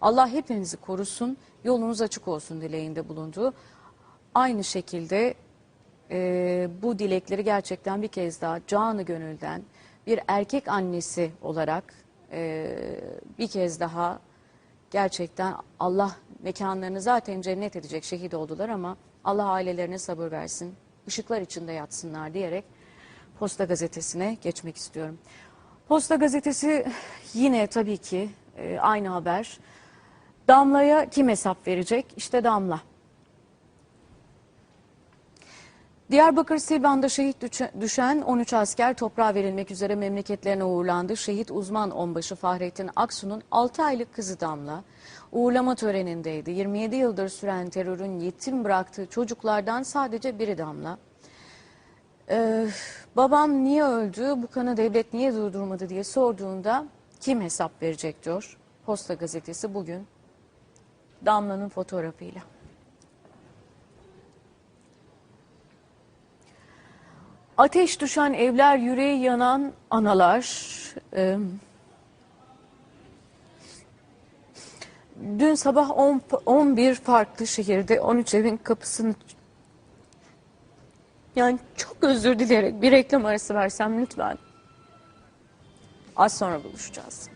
Allah hepinizi korusun, yolunuz açık olsun dileğinde bulundu. Aynı şekilde e, bu dilekleri gerçekten bir kez daha canı gönülden bir erkek annesi olarak e, bir kez daha gerçekten Allah mekanlarını zaten cennet edecek şehit oldular ama Allah ailelerine sabır versin, ışıklar içinde yatsınlar diyerek Posta Gazetesi'ne geçmek istiyorum. Posta Gazetesi yine tabii ki e, aynı haber. Damla'ya kim hesap verecek? İşte Damla. Diyarbakır Silvan'da şehit düşe- düşen 13 asker toprağa verilmek üzere memleketlerine uğurlandı. Şehit uzman onbaşı Fahrettin Aksu'nun 6 aylık kızı Damla uğurlama törenindeydi. 27 yıldır süren terörün yetim bıraktığı çocuklardan sadece biri Damla. Ee, babam niye öldü, bu kanı devlet niye durdurmadı diye sorduğunda kim hesap verecek diyor. Posta gazetesi bugün Damla'nın fotoğrafıyla. Ateş düşen evler, yüreği yanan analar. dün sabah 10, 11 farklı şehirde 13 evin kapısını yani çok özür dileyerek bir reklam arası versem lütfen. Az sonra buluşacağız.